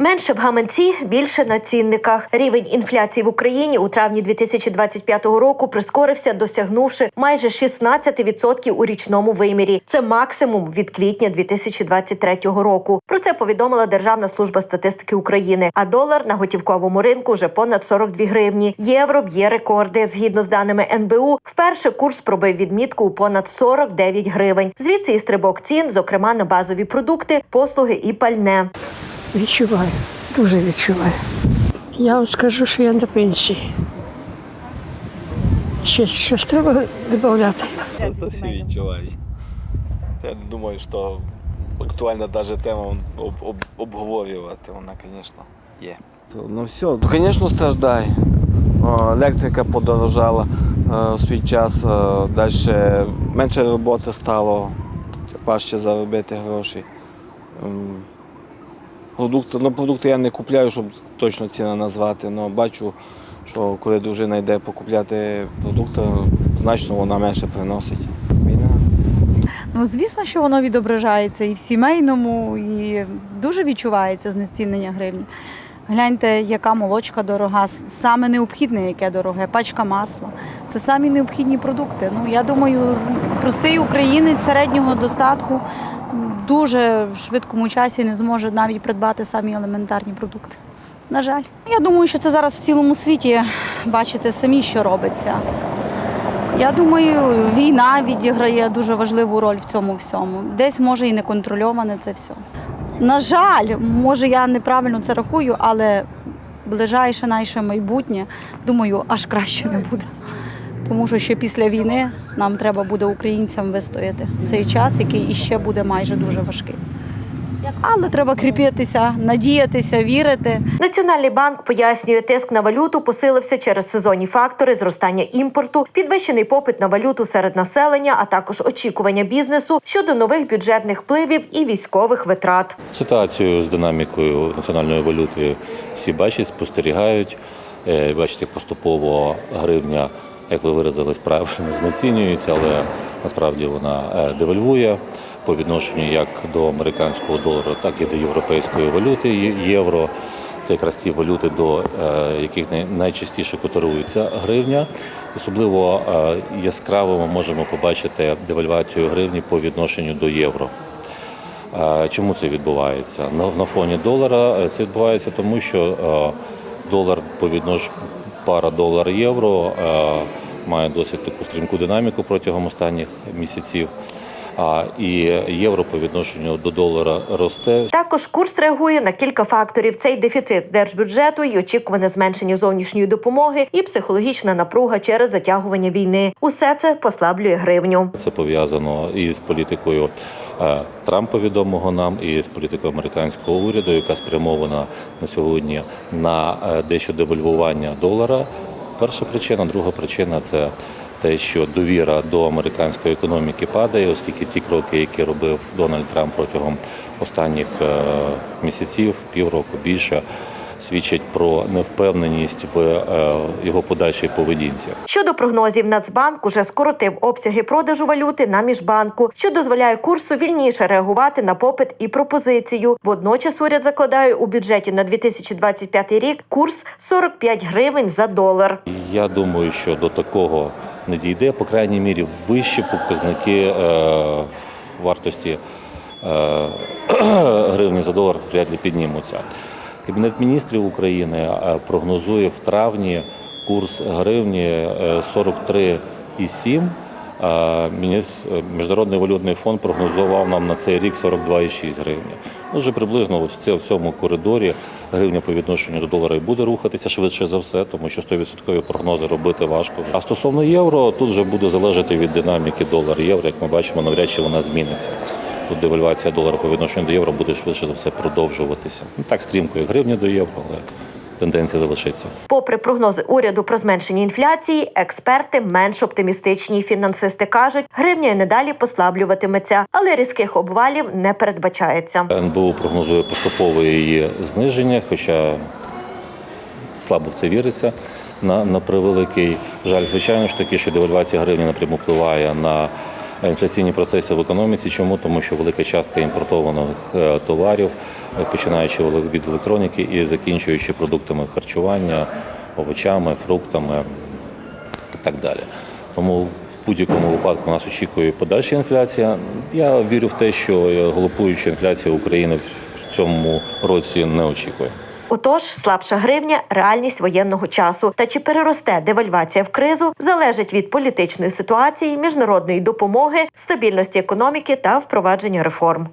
Менше в гаманці, більше на цінниках. Рівень інфляції в Україні у травні 2025 року прискорився, досягнувши майже 16% у річному вимірі. Це максимум від квітня 2023 року. Про це повідомила Державна служба статистики України. А долар на готівковому ринку вже понад 42 гривні. Євро б'є рекорди. Згідно з даними НБУ, вперше курс пробив відмітку у понад 49 гривень. Звідси і стрибок цін, зокрема на базові продукти, послуги і пальне. Відчуваю, дуже відчуваю. Я вам скажу, що я на пенсії. Ще щось треба додати. Всі відчувають. Я думаю, що актуальна даже тема об, об, обговорювати, вона, звісно, є. Ну все, звісно, страждає. Електрика подорожала е, в свій час, далі менше роботи стало, важче заробити гроші. Продукти, ну, продукти я не купляю, щоб точно ціну назвати, але бачу, що коли дружина йде покупляти продукти, значно вона менше приносить. Війна. Ну, звісно, що воно відображається і в сімейному, і дуже відчувається знецінення гривні. Гляньте, яка молочка дорога, саме необхідне, яке дороге, пачка масла. Це самі необхідні продукти. Ну, я думаю, простий українець середнього достатку дуже в швидкому часі не зможе навіть придбати самі елементарні продукти. На жаль. Я думаю, що це зараз в цілому світі бачите самі, що робиться. Я думаю, війна відіграє дуже важливу роль в цьому всьому. Десь може і неконтрольоване це все. На жаль, може я неправильно це рахую, але ближайше наше майбутнє, думаю, аж краще не буде. Тому що ще після війни нам треба буде українцям вистояти цей час, який іще буде майже дуже важкий. Але треба кріпитися, надіятися, вірити. Національний банк пояснює, тиск на валюту посилився через сезонні фактори зростання імпорту, підвищений попит на валюту серед населення, а також очікування бізнесу щодо нових бюджетних впливів і військових витрат. Ситуацію з динамікою національної валюти всі бачать, спостерігають. Е, Бачите, поступово гривня, як ви виразились, правильно знецінюється, але насправді вона е, девальвує по відношенню як до американського долару, так і до європейської валюти євро. Це якраз ті валюти, до е, яких най- найчастіше котирується гривня. Особливо е, яскраво ми можемо побачити девальвацію гривні по відношенню до євро. Чому це відбувається? На, фоні долара це відбувається тому, що долар по віднош... пара долар-євро е, має досить таку стрімку динаміку протягом останніх місяців. А і євро по відношенню до долара росте. Також курс реагує на кілька факторів: цей дефіцит держбюджету і очікуване зменшення зовнішньої допомоги, і психологічна напруга через затягування війни. Усе це послаблює гривню. Це пов'язано і з політикою Трампа, відомого нам, і з політикою американського уряду, яка спрямована на сьогодні на е, дещо девальвування долара. Перша причина, друга причина це те, що довіра до американської економіки падає, оскільки ті кроки, які робив Дональд Трамп протягом останніх е, місяців, півроку більше, свідчать про невпевненість в е, його подальшій поведінці. Щодо прогнозів, Нацбанк уже скоротив обсяги продажу валюти на міжбанку, що дозволяє курсу вільніше реагувати на попит і пропозицію. Водночас уряд закладає у бюджеті на 2025 рік курс 45 гривень за долар. Я думаю, що до такого не дійде, по крайній мірі, вищі показники е, вартості е, гривні за долар вряд ли піднімуться. Кабінет міністрів України е, прогнозує в травні курс гривні е, 43,7. Е, Міжнародний валютний фонд прогнозував нам на цей рік 42,6 гривні. Ну, вже приблизно от в цьому коридорі гривня по відношенню до долара і буде рухатися швидше за все, тому що 100% прогнози робити важко. А стосовно євро, тут вже буде залежати від динаміки долар-євро. Як ми бачимо, навряд чи вона зміниться. Тут девальвація долара по відношенню до євро буде швидше за все продовжуватися. Не так стрімко, як гривня до євро, але тенденція залишиться. Попри прогнози уряду про зменшення інфляції, експерти менш оптимістичні. Фінансисти кажуть, гривня і надалі послаблюватиметься, але різких обвалів не передбачається. НБУ прогнозує поступове її зниження, хоча слабо в це віриться. На, на превеликий жаль, звичайно ж таки, що девальвація гривні напряму впливає на інфляційні процеси в економіці. Чому? Тому що велика частка імпортованих е, товарів, е, починаючи від електроніки і закінчуючи продуктами харчування, овочами, фруктами і так далі. Тому в будь-якому випадку нас очікує подальша інфляція. Я вірю в те, що е, галопуюча інфляція України в цьому році не очікує. Отож, слабша гривня реальність воєнного часу. Та чи переросте девальвація в кризу, залежить від політичної ситуації, міжнародної допомоги, стабільності економіки та впровадження реформ.